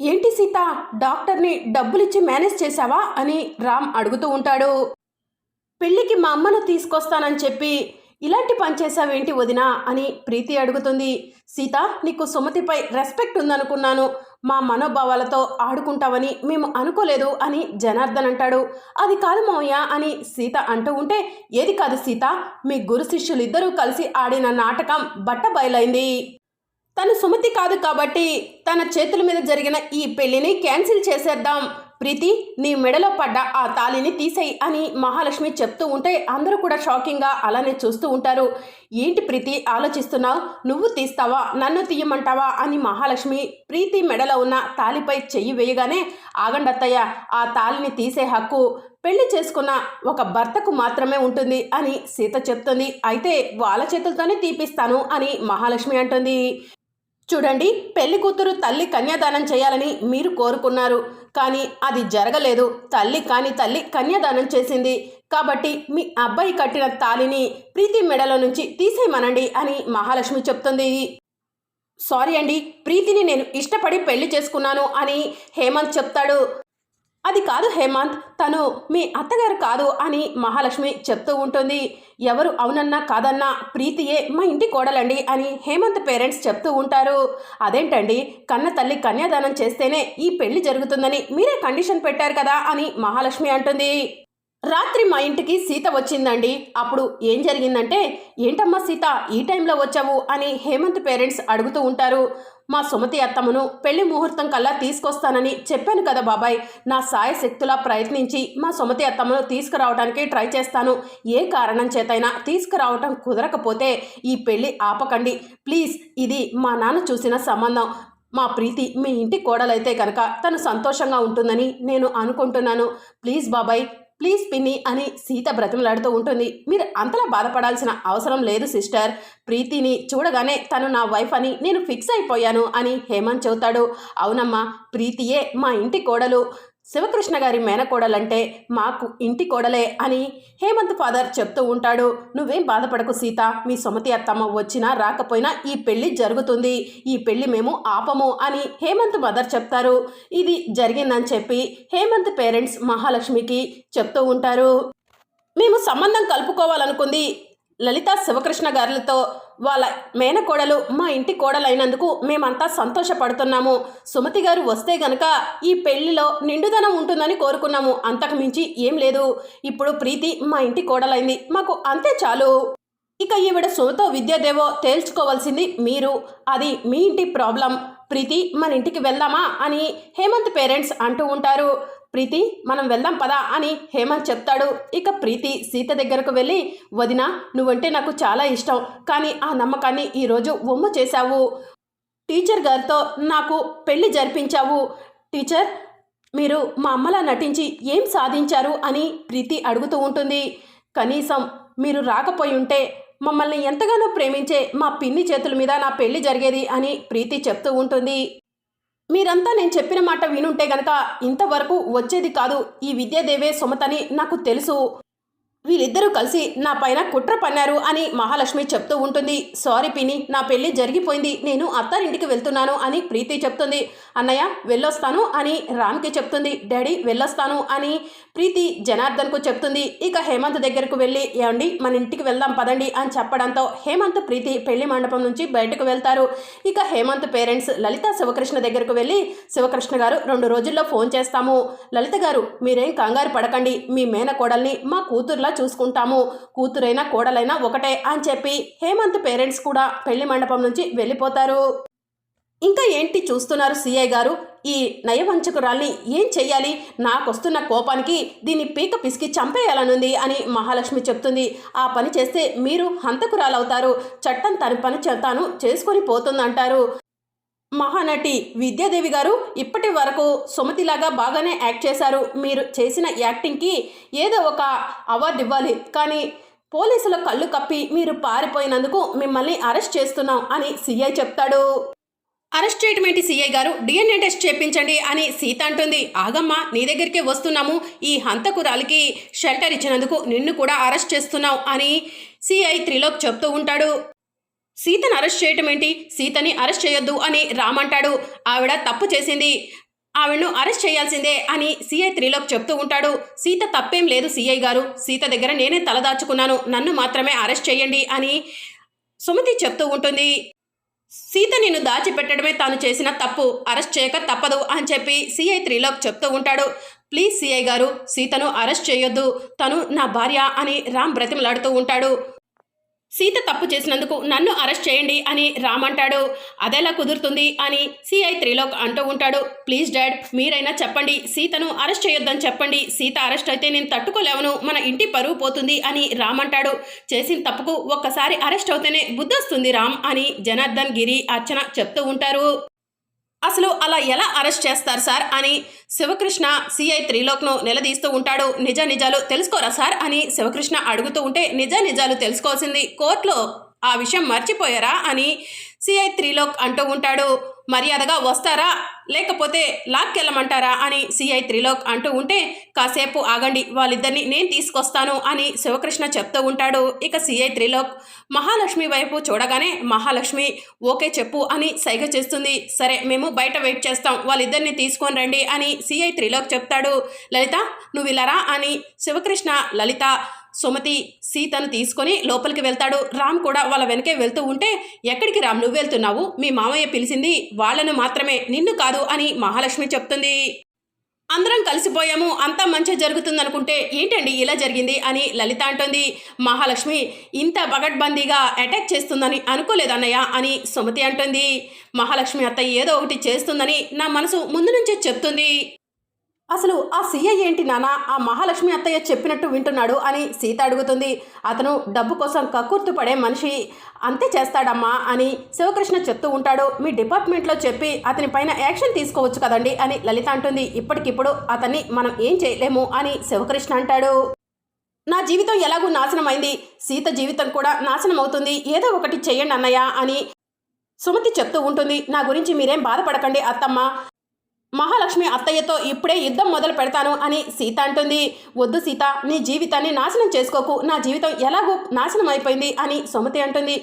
ఏంటి సీత? డాక్టర్ని డబ్బులిచ్చి మేనేజ్ చేశావా? అని రామ్ అడుగుతూ ఉంటాడు. పెళ్ళికి మా అమ్మను తీసుకొస్తానని చెప్పి ఇలాంటి పని చేశావేంటి వదినా? అని ప్రీతి అడుగుతుంది. సీత నీకు సుమతిపై రెస్పెక్ట్ ఉందనుకున్నాను. మా మనోభావాలతో ఆడుకుంటావని మేము అనుకోలేదు అని జనార్దన్ అంటాడు. అది కాదు మామయ్య అని సీత అంటూ ఉంటే ఏది కాదు సీత మీ గురు శిష్యులిద్దరూ కలిసి ఆడిన నాటకం బట్ట బయలైంది. తను సుమతి కాదు కాబట్టి తన చేతుల మీద జరిగిన ఈ పెళ్ళిని క్యాన్సిల్ చేసేద్దాం. ప్రీతి నీ మెడలో పడ్డ ఆ తాళిని తీసేయి అని మహాలక్ష్మి చెప్తూ ఉంటే అందరూ కూడా షాకింగ్గా అలానే చూస్తూ ఉంటారు. ఏంటి ప్రీతి ఆలోచిస్తున్నావు? నువ్వు తీస్తావా? నన్ను తీయమంటావా? అని మహాలక్ష్మి ప్రీతి మెడలో ఉన్న తాలిపై చెయ్యి వేయగానే ఆగండత్తయ్య ఆ తాలిని తీసే హక్కు పెళ్ళి చేసుకున్న ఒక భర్తకు మాత్రమే ఉంటుంది అని సీత చెప్తుంది. అయితే వాళ్ళ చేతులతోనే తీపిస్తాను అని మహాలక్ష్మి అంటుంది. చూడండి పెళ్ళి కూతురు తల్లి కన్యాదానం చేయాలని మీరు కోరుకున్నారు. కానీ అది జరగలేదు. తల్లి కాని తల్లి కన్యాదానం చేసింది. కాబట్టి మీ అబ్బాయి కట్టిన తాలిని ప్రీతి మెడలో నుంచి తీసేయమనండి అని మహాలక్ష్మి చెప్తుంది. సారీ అండి ప్రీతిని నేను ఇష్టపడి పెళ్ళి చేసుకున్నాను అని హేమంత్ చెప్తాడు. అది కాదు హేమంత్ తను మీ అత్తగారు కాదు అని మహాలక్ష్మి చెప్తూ ఉంటుంది. ఎవరు అవునన్నా కాదన్నా ప్రీతియే మా ఇంటి కోడలండి అని హేమంత్ పేరెంట్స్ చెప్తూ ఉంటారు. అదేంటండి కన్న తల్లి కన్యాదానం చేస్తేనే ఈ పెళ్ళి జరుగుతుందని మీరే కండిషన్ పెట్టారు కదా అని మహాలక్ష్మి అంటుంది. రాత్రి మా ఇంటికి సీత వచ్చిందండి. అప్పుడు ఏం జరిగిందంటే ఏంటమ్మా సీత ఈ టైంలో వచ్చావు? అని హేమంత్ పేరెంట్స్ అడుగుతూ ఉంటారు. మా సుమతి అత్తమ్మను పెళ్ళి ముహూర్తం కల్లా తీసుకొస్తానని చెప్పాను కదా బాబాయ్. నా సాయశక్తులా ప్రయత్నించి మా సుమతి అత్తమ్మను తీసుకురావడానికి ట్రై చేస్తాను. ఏ కారణం చేతైనా తీసుకురావటం కుదరకపోతే ఈ పెళ్ళి ఆపకండి. ప్లీజ్ ఇది మా నాన్న చూసిన సంబంధం. మా ప్రీతి మీ ఇంటి కోడలైతే కనుక తను సంతోషంగా ఉంటుందని నేను అనుకుంటున్నాను. ప్లీజ్ బాబాయ్ ప్లీజ్ పిన్ని అని సీత బ్రతిమలాడుతూ ఉంటుంది. మీరు అంతలా బాధపడాల్సిన అవసరం లేదు సిస్టర్. ప్రీతిని చూడగానే తను నా వైఫ్ అని నేను ఫిక్స్ అయిపోయాను అని హేమంత్ చెబుతాడు. అవునమ్మా ప్రీతియే మా ఇంటి కోడలు. శివకృష్ణ గారి మేనకోడలంటే మాకు ఇంటి కోడలే అని హేమంత్ ఫాదర్ చెప్తూ ఉంటాడు. నువ్వేం బాధపడకు సీత మీ సుమతి అత్తమ్మ వచ్చినా రాకపోయినా ఈ పెళ్ళి జరుగుతుంది. ఈ పెళ్ళి మేము ఆపము అని హేమంత్ మదర్ చెప్తారు. ఇది జరిగిందని చెప్పి హేమంత్ పేరెంట్స్ మహాలక్ష్మికి చెప్తూ ఉంటారు. మేము సంబంధం కలుపుకోవాలనుకుంది. లలిత శివకృష్ణ గారులతో వాళ్ళ మేనకోడలు మా ఇంటి కోడలైనందుకు మేమంతా సంతోషపడుతున్నాము. సుమతి గారు వస్తే గనక ఈ పెళ్ళిలో నిండుదనం ఉంటుందని కోరుకున్నాము. అంతకు మించి ఏం లేదు. ఇప్పుడు ప్రీతి మా ఇంటి కోడలైంది. మాకు అంతే చాలు. ఇక ఈవిడ సుమతో విద్యాదేవో తేల్చుకోవాల్సింది మీరు. అది మీ ఇంటి ప్రాబ్లం. ప్రీతి మన ఇంటికి వెళ్దామా అని హేమంత్ పేరెంట్స్ అంటూ ఉంటారు. ప్రీతి మనం వెళ్దాం పదా అని హేమంత్ చెప్తాడు. ఇక ప్రీతి సీత దగ్గరకు వెళ్ళి వదిన నువ్వంటే నాకు చాలా ఇష్టం కానీ ఆ నమ్మకాన్ని ఈరోజు ఒమ్ము చేశావు. టీచర్ గారితో నాకు పెళ్ళి జరిపించావు. టీచర్ మీరు మా అమ్మలా నటించి ఏం సాధించారు అని ప్రీతి అడుగుతూ ఉంటుంది. కనీసం మీరు రాకపోయి ఉంటే మమ్మల్ని ఎంతగానో ప్రేమించే మా పిన్ని చేతుల మీద నా పెళ్ళి జరిగేది అని ప్రీతి చెప్తూ ఉంటుంది. మీరంతా నేను చెప్పిన మాట వినుంటే గనక ఇంతవరకు వచ్చేది కాదు ఈ విద్యాదేవే సుమతని నాకు తెలుసు. వీళ్ళిద్దరూ కలిసి నా పైన కుట్ర పన్నారు అని మహాలక్ష్మి చెప్తూ ఉంటుంది. సారీ పిని నా పెళ్ళి జరిగిపోయింది. నేను అత్తారింటికి వెళ్తున్నాను అని ప్రీతి చెప్తుంది. అన్నయ్య వెళ్ళొస్తాను అని రామ్కి చెప్తుంది. డాడీ వెళ్ళొస్తాను అని ప్రీతి జనార్దన్కు చెప్తుంది. ఇక హేమంత్ దగ్గరకు వెళ్ళి ఏమండి మన ఇంటికి వెళ్దాం పదండి అని చెప్పడంతో హేమంత్ ప్రీతి పెళ్ళి మండపం నుంచి బయటకు వెళ్తారు. ఇక హేమంత్ పేరెంట్స్ లలిత శివకృష్ణ దగ్గరకు వెళ్ళి శివకృష్ణ గారు రెండు రోజుల్లో ఫోన్ చేస్తాము. లలిత గారు మీరేం కంగారు పడకండి. మీ మేనకోడల్ని మా కూతుర్లా చూసుకుంటాము. కూతురైనా కోడలైనా ఒకటే అని చెప్పి హేమంత్ పేరెంట్స్ కూడా పెళ్ళి మండపం నుంచి వెళ్ళిపోతారు. ఇంకా ఏంటి చూస్తున్నారు సిఐ గారు? ఈ నయవంచకురాల్ని ఏం చెయ్యాలి? నాకొస్తున్న కోపానికి దీన్ని పీక పిసికి చంపేయాలనుంది అని మహాలక్ష్మి చెప్తుంది. ఆ పని చేస్తే మీరు హంతకురాలవుతారు. చట్టం తన పని తాను చేసుకొని పోతుందంటారు. మహానటి విద్యాదేవి గారు ఇప్పటి వరకు సుమతిలాగా బాగానే యాక్ట్ చేశారు. మీరు చేసిన యాక్టింగ్కి ఏదో ఒక అవార్డు ఇవ్వాలి. కానీ పోలీసుల కళ్ళు కప్పి మీరు పారిపోయినందుకు మిమ్మల్ని అరెస్ట్ చేస్తున్నాం అని సీఐ చెప్తాడు. అరెస్ట్ చేయటం ఏంటి గారు? డిఎన్ఏ టెస్ట్ చేయించండి అని సీత అంటుంది. ఆగమ్మ నీ దగ్గరికే వస్తున్నాము. ఈ హంతకురాలికి షెల్టర్ ఇచ్చినందుకు నిన్ను కూడా అరెస్ట్ చేస్తున్నావు అని సిఐ త్రిలోక్ చెప్తూ ఉంటాడు. సీతను అరెస్ట్ చేయటం ఏంటి? సీతని అరెస్ట్ చేయొద్దు అని రామంటాడు ఆవిడ తప్పు చేసింది. ఆవిడను అరెస్ట్ చేయాల్సిందే అని సీఐ త్రీలోకి చెప్తూ ఉంటాడు. సీత తప్పేం లేదు సీఐ గారు. సీత దగ్గర నేనే తలదాచుకున్నాను నన్ను మాత్రమే అరెస్ట్ చేయండి అని సుమతి చెప్తూ ఉంటుంది. సీత నిన్ను దాచిపెట్టడమే తాను చేసిన తప్పు. అరెస్ట్ చేయక తప్పదు అని చెప్పి సీఐ త్రీలోకి చెప్తూ ఉంటాడు. ప్లీజ్ సీఐ గారు సీతను అరెస్ట్ చేయొద్దు. తను నా భార్య అని రామ్ బ్రతిమలాడుతూ ఉంటాడు. సీత తప్పు చేసినందుకు నన్ను అరెస్ట్ చేయండి అని రామంటాడు అదెలా కుదురుతుంది అని సిఐ త్రిలోక్ అంటూ ఉంటాడు. ప్లీజ్ డాడ్ మీరైనా చెప్పండి. సీతను అరెస్ట్ చేయొద్దని చెప్పండి. సీత అరెస్ట్ అయితే నేను తట్టుకోలేవను. మన ఇంటి పరువు పోతుంది అని రామంటాడు చేసిన తప్పుకు ఒక్కసారి అరెస్ట్ అవుతేనే బుద్ధొస్తుంది రామ్ అని జనార్దన్ గిరి అర్చన చెప్తూ ఉంటారు. అసలు అలా ఎలా అరెస్ట్ చేస్తారు సార్ అని శివకృష్ణ సిఐ త్రిలోక్ను నిలదీస్తూ ఉంటాడు. నిజ నిజాలు తెలుసుకోరా సార్ అని శివకృష్ణ అడుగుతూ ఉంటే నిజ నిజాలు తెలుసుకోవాల్సింది కోర్టులో ఆ విషయం మర్చిపోయారా అని సిఐ త్రిలోక్ అంటూ ఉంటాడు. మర్యాదగా వస్తారా? లేకపోతే లాక్కెళ్ళమంటారా? అని సిఐ త్రిలోక్ అంటూ ఉంటే కాసేపు ఆగండి వాళ్ళిద్దరిని నేను తీసుకొస్తాను అని శివకృష్ణ చెప్తూ ఉంటాడు. ఇక సిఐ త్రిలోక్ మహాలక్ష్మి వైపు చూడగానే మహాలక్ష్మి ఓకే చెప్పు అని సైగ చేస్తుంది. సరే మేము బయట వెయిట్ చేస్తాం వాళ్ళిద్దరిని తీసుకొని రండి అని సిఐ త్రిలోక్ చెప్తాడు. లలిత నువ్వు ఇలారా అని శివకృష్ణ లలిత సుమతి సీతను తీసుకొని లోపలికి వెళ్తాడు. రామ్ కూడా వాళ్ళ వెనకే వెళ్తూ ఉంటే ఎక్కడికి రామ్? నువ్వు వెళ్తున్నావు. మీ మామయ్య పిలిచింది వాళ్ళను మాత్రమే. నిన్ను కాదు అని మహాలక్ష్మి చెప్తుంది. అందరం కలిసిపోయాము. అంతా మంచి జరుగుతుంది అనుకుంటే ఏంటండి ఇలా జరిగింది అని లలిత అంటుంది. మహాలక్ష్మి ఇంత పగడ్బందీగా అటాక్ చేస్తుందని అనుకోలేదన్నయ్య అని సుమతి అంటుంది. మహాలక్ష్మి అత్త ఏదో ఒకటి చేస్తుందని నా మనసు ముందు నుంచే చెప్తుంది. అసలు ఆ సీఐ ఏంటి నానా? ఆ మహాలక్ష్మి అత్తయ్య చెప్పినట్టు వింటున్నాడు అని సీత అడుగుతుంది. అతను డబ్బు కోసం కక్కుర్తు పడే మనిషి. అంతే చేస్తాడమ్మా అని శివకృష్ణ చెప్తూ ఉంటాడు. మీ డిపార్ట్మెంట్లో చెప్పి అతని పైన యాక్షన్ తీసుకోవచ్చు కదండి అని లలిత అంటుంది. ఇప్పటికిప్పుడు అతన్ని మనం ఏం చేయలేము అని శివకృష్ణ అంటాడు. నా జీవితం ఎలాగూ నాశనం అయింది సీత జీవితం కూడా నాశనం అవుతుంది ఏదో ఒకటి చెయ్యండి అన్నయ్య అని సుమతి చెప్తూ ఉంటుంది. నా గురించి మీరేం బాధపడకండి అత్తమ్మ. మహాలక్ష్మి అత్తయ్యతో ఇప్పుడే యుద్ధం మొదలు పెడతాను అని సీత అంటుంది. వద్దు సీత నీ జీవితాన్ని నాశనం చేసుకోకు నా జీవితం ఎలాగో నాశనం అయిపోయింది అని సుమతి అంటుంది.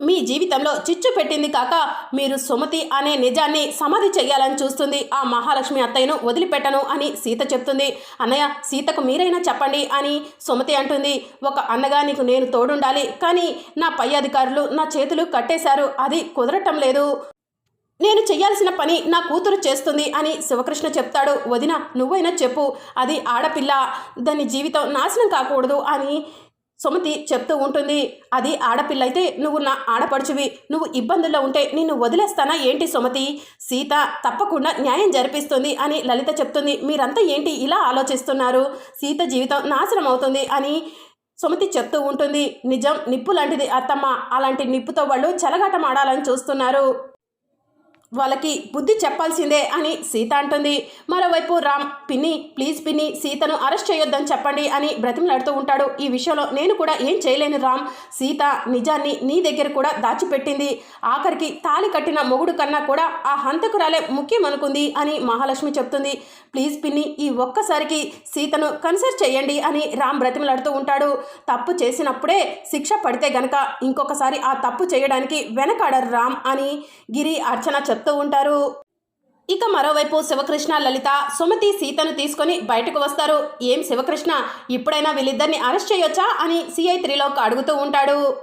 మీ జీవితంలో చిచ్చు పెట్టింది కాక మీరు సుమతి అనే నిజాన్ని సమాధి చెయ్యాలని చూస్తుంది. ఆ మహాలక్ష్మి అత్తయ్యను వదిలిపెట్టను అని సీత చెప్తుంది. అన్నయ్య సీతకు మీరైనా చెప్పండి అని సుమతి అంటుంది. ఒక అన్నగా నీకు నేను తోడుండాలి కానీ నా పై అధికారులు నా చేతులు కట్టేశారు అది కుదరటం లేదు. నేను చేయాల్సిన పని నా కూతురు చేస్తుంది అని శివకృష్ణ చెప్తాడు. వదిన నువ్వైనా చెప్పు. అది ఆడపిల్ల. దాని జీవితం నాశనం కాకూడదు అని సుమతి చెప్తూ ఉంటుంది. అది ఆడపిల్ల అయితే నువ్వు నా ఆడపడుచువి. నువ్వు ఇబ్బందుల్లో ఉంటే నిన్ను వదిలేస్తానా ఏంటి సుమతి? సీత తప్పకుండా న్యాయం జరిపిస్తుంది అని లలిత చెప్తుంది. మీరంతా ఏంటి ఇలా ఆలోచిస్తున్నారు? సీత జీవితం నాశనం అవుతుంది అని సుమతి చెప్తూ ఉంటుంది. నిజం నిప్పు లాంటిది అత్తమ్మ. అలాంటి నిప్పుతో వాళ్ళు చెలగాటం ఆడాలని చూస్తున్నారు. వాళ్ళకి బుద్ధి చెప్పాల్సిందే అని సీత అంటుంది. మరోవైపు రామ్ పిన్ని ప్లీజ్ పిన్ని సీతను అరెస్ట్ చేయొద్దని చెప్పండి అని బ్రతిమలాడుతూ ఉంటాడు. ఈ విషయంలో నేను కూడా ఏం చేయలేను రామ్. సీత నిజాన్ని నీ దగ్గర కూడా దాచిపెట్టింది. ఆఖరికి తాలి కట్టిన మొగుడు కన్నా కూడా ఆ హంతకురాలే ముఖ్యం అనుకుంది అని మహాలక్ష్మి చెప్తుంది. ప్లీజ్ పిన్ని ఈ ఒక్కసారికి సీతను కన్సిడర్ చేయండి అని రామ్ బ్రతిమలాడుతూ ఉంటాడు. తప్పు చేసినప్పుడే శిక్ష పడితే గనక ఇంకొకసారి ఆ తప్పు చేయడానికి వెనకాడరు రామ్ అని గిరి అర్చన చెప్తూ ఉంటారు. ఇక మరోవైపు శివకృష్ణ లలిత సుమతి సీతను తీసుకొని బయటకు వస్తారు. ఏం శివకృష్ణ? ఇప్పుడైనా వీళ్ళిద్దరిని అరెస్ట్ చేయొచ్చా? అని సిఐ త్రిలోక్ అడుగుతూ ఉంటాడు.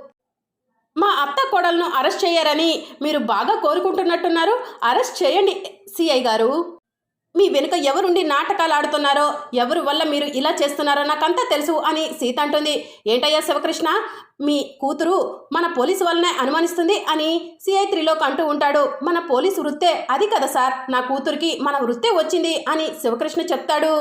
మా అత్త కోడలను అరెస్ట్ చేయరని మీరు బాగా కోరుకుంటున్నట్టున్నారు. అరెస్ట్ చేయండి సిఐ గారు. మీ వెనుక ఎవరుండి నాటకాలు ఆడుతున్నారో ఎవరి వల్ల మీరు ఇలా చేస్తున్నారో నాకంతా తెలుసు అని సీత అంటుంది. ఏంటయ్యా శివకృష్ణ? మీ కూతురు మన పోలీసు వల్లనే అనుమానిస్తుంది అని సిఐ త్రిలోక్ అంటూ ఉంటాడు. మన పోలీసు వృత్తే అది కదా సార్. నా కూతురికి మన వృత్తే వచ్చింది అని శివకృష్ణ చెప్తాడు.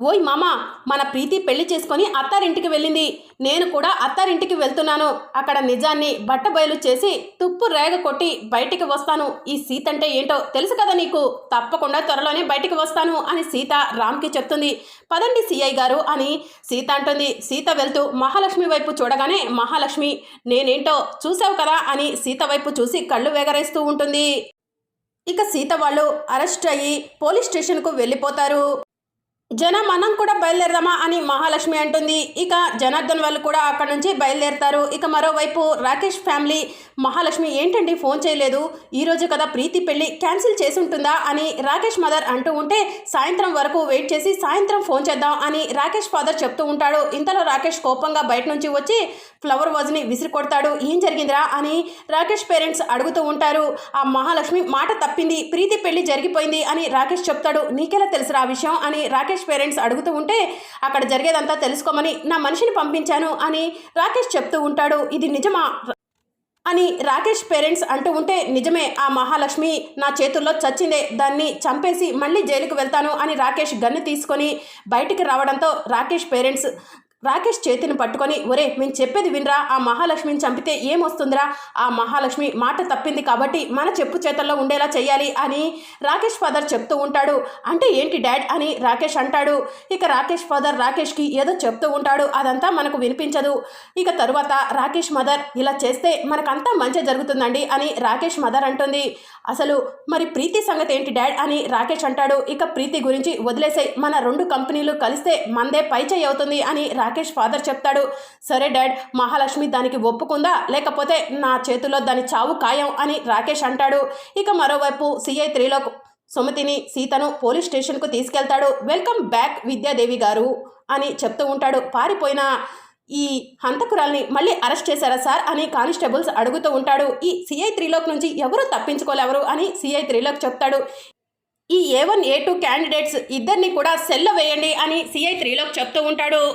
ఓయ్ మామ మన ప్రీతి పెళ్ళి చేసుకొని అత్తారింటికి వెళ్ళింది. నేను కూడా అత్తారింటికి వెళ్తున్నాను. అక్కడ నిజాన్ని బట్టబయలు చేసి తుప్పు రేగ కొట్టి బయటికి వస్తాను. ఈ సీత అంటే ఏంటో తెలుసు కదా నీకు? తప్పకుండా త్వరలోనే బయటికి వస్తాను అని సీత రామ్కి చెప్తుంది. పదండి సిఐ గారు అని సీత అంటుంది. సీత వెళ్తూ మహాలక్ష్మి వైపు చూడగానే మహాలక్ష్మి నేనేంటో చూసావు కదా అని సీత వైపు చూసి కళ్ళు వేగరేస్తూ ఉంటుంది. ఇక సీత వాళ్ళు అరెస్ట్ అయ్యి పోలీస్ స్టేషన్కు వెళ్ళిపోతారు. జన మనం కూడా బయలుదేరదామా అని మహాలక్ష్మి అంటుంది. ఇక జనార్దన్ వాళ్ళు కూడా అక్కడ నుంచి బయలుదేరతారు. ఇక మరోవైపు రాకేష్ ఫ్యామిలీ మహాలక్ష్మి ఏంటండి ఫోన్ చేయలేదు? ఈరోజు కదా ప్రీతి పెళ్ళి క్యాన్సిల్ చేసి ఉంటుందా అని రాకేష్ మదర్ అంటూ ఉంటే సాయంత్రం వరకు వెయిట్ చేసి సాయంత్రం ఫోన్ చేద్దాం అని రాకేష్ ఫాదర్ చెప్తూ ఉంటాడు. ఇంతలో రాకేష్ కోపంగా బయట నుంచి వచ్చి ఫ్లవర్ వాజ్ని విసిరి కొడతాడు ఏం జరిగిందిరా అని రాకేష్ పేరెంట్స్ అడుగుతూ ఉంటారు. ఆ మహాలక్ష్మి మాట తప్పింది ప్రీతి పెళ్ళి జరిగిపోయింది అని రాకేష్ చెప్తాడు. నీకెలా తెలుసురా ఆ విషయం అని రాకేష్ రాకేష్ పేరెంట్స్ అడుగుతూ ఉంటే అక్కడ జరిగేదంతా తెలుసుకోమని నా మనిషిని పంపించాను అని రాకేష్ చెప్తూ ఉంటాడు. ఇది నిజమా? అని రాకేష్ పేరెంట్స్ అంటూ ఉంటే నిజమే ఆ మహాలక్ష్మి నా చేతుల్లో చచ్చిందే. దాన్ని చంపేసి మళ్ళీ జైలుకు వెళ్తాను అని రాకేష్ గన్ను తీసుకొని బయటికి రావడంతో రాకేష్ పేరెంట్స్ రాకేష్ చేతిని పట్టుకొని ఒరే మేము చెప్పేది వినరా? ఆ మహాలక్ష్మిని చంపితే ఏమొస్తుందిరా? ఆ మహాలక్ష్మి మాట తప్పింది కాబట్టి మన చెప్పు చేతల్లో ఉండేలా చేయాలి అని రాకేష్ ఫాదర్ చెప్తూ ఉంటాడు. అంటే ఏంటి డాడ్? అని రాకేష్ అంటాడు. ఇక రాకేష్ ఫాదర్ రాకేష్కి ఏదో చెప్తూ ఉంటాడు. అదంతా మనకు వినిపించదు. ఇక తరువాత రాకేష్ మదర్ ఇలా చేస్తే మనకంతా మంచి జరుగుతుందండి అని రాకేష్ మదర్ అంటుంది. అసలు మరి ప్రీతి సంగతి ఏంటి డాడ్? అని రాకేష్ అంటాడు. ఇక ప్రీతి గురించి వదిలేసే మన రెండు కంపెనీలు కలిస్తే మందే పై చేయి అవుతుంది అని రాకేష్ ఫాదర్ చెప్తాడు సరే డాడ్ మహాలక్ష్మి దానికి ఒప్పుకుందా? లేకపోతే నా చేతిలో దాని చావు ఖాయం? అని రాకేష్ అంటాడు. ఇక మరోవైపు సిఐ త్రీలో సుమతిని సీతను పోలీస్ స్టేషన్కు తీసుకెళ్తాడు. వెల్కమ్ బ్యాక్ విద్యాదేవి గారు అని చెప్తూ ఉంటాడు. పారిపోయిన ఈ హంతకురాల్ని మళ్ళీ అరెస్ట్ చేశారా సార్? అని కానిస్టేబుల్స్ అడుగుతూ ఉంటాడు. ఈ సిఐ త్రీలోక్ నుంచి ఎవరు తప్పించుకోలేవరు? అని సిఐ త్రీలోక్ చెప్తాడు. ఈ A one A two candidates ఇద్దరిని కూడా సెల్లో వేయండి అని సిఐ త్రీలోకి చెప్తూ ఉంటాడు.